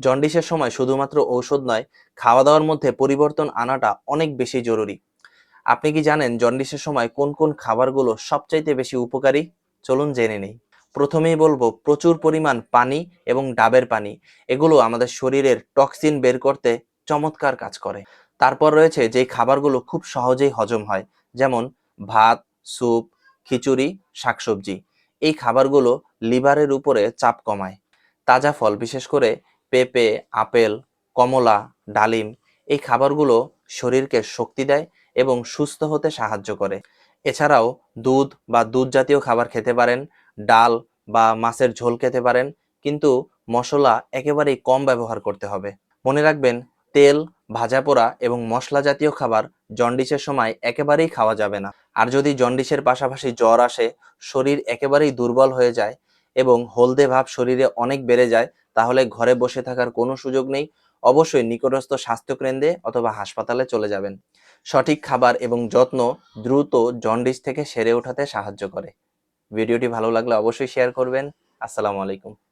জন্ডিসের সময় শুধুমাত্র ঔষধ নয় খাওয়া দাওয়ার মধ্যে পরিবর্তন আনাটা অনেক বেশি জরুরি। আপনি কি জানেন জন্ডিসের সময় কোন কোন খাবারগুলো সবচাইতে বেশি উপকারী? চলুন জেনে নেই। প্রথমেই বলব, প্রচুর পরিমাণ পানি এবং ডাবের পানি। এগুলো আমাদের শরীরের টক্সিন বের করতে চমৎকার কাজ করে। তারপর রয়েছে যেই খাবারগুলো খুব সহজেই হজম হয়, যেমন ভাত, স্যুপ, খিচুড়ি, শাকসবজি। এই খাবারগুলো লিভারের উপরে চাপ কমায়। তাজা ফল, বিশেষ করে পেঁপে, আপেল, কমলা, ডালিম এই খাবারগুলো শরীরকে শক্তি দেয় এবং সুস্থ হতে সাহায্য করে। এছাড়াও দুধ বা দুধ জাতীয় খাবার খেতে পারেন, ডাল বা মাছের ঝোল খেতে পারেন, কিন্তু মশলা একেবারেই কম ব্যবহার করতে হবে। মনে রাখবেন, তেল, ভাজা পোড়া এবং মশলা জাতীয় খাবার জন্ডিসের সময় একেবারেই খাওয়া যাবে না। আর যদি জন্ডিসের পাশাপাশি জ্বর আসে, শরীর একেবারেই দুর্বল হয়ে যায় এবং হলদে ভাব শরীরে অনেক বেড়ে যায় তাহলে ঘরে বসে থাকার কোনো সুযোগ নেই। অবশ্যই নিকটস্থ স্বাস্থ্যকেন্দ্রে অথবা হাসপাতালে চলে যাবেন। সঠিক খাবার এবং যত্ন দ্রুত জন্ডিস থেকে সেরে ওঠাতে সাহায্য করে। ভিডিওটি ভালো লাগলে অবশ্যই শেয়ার করবেন। আসসালামু আলাইকুম।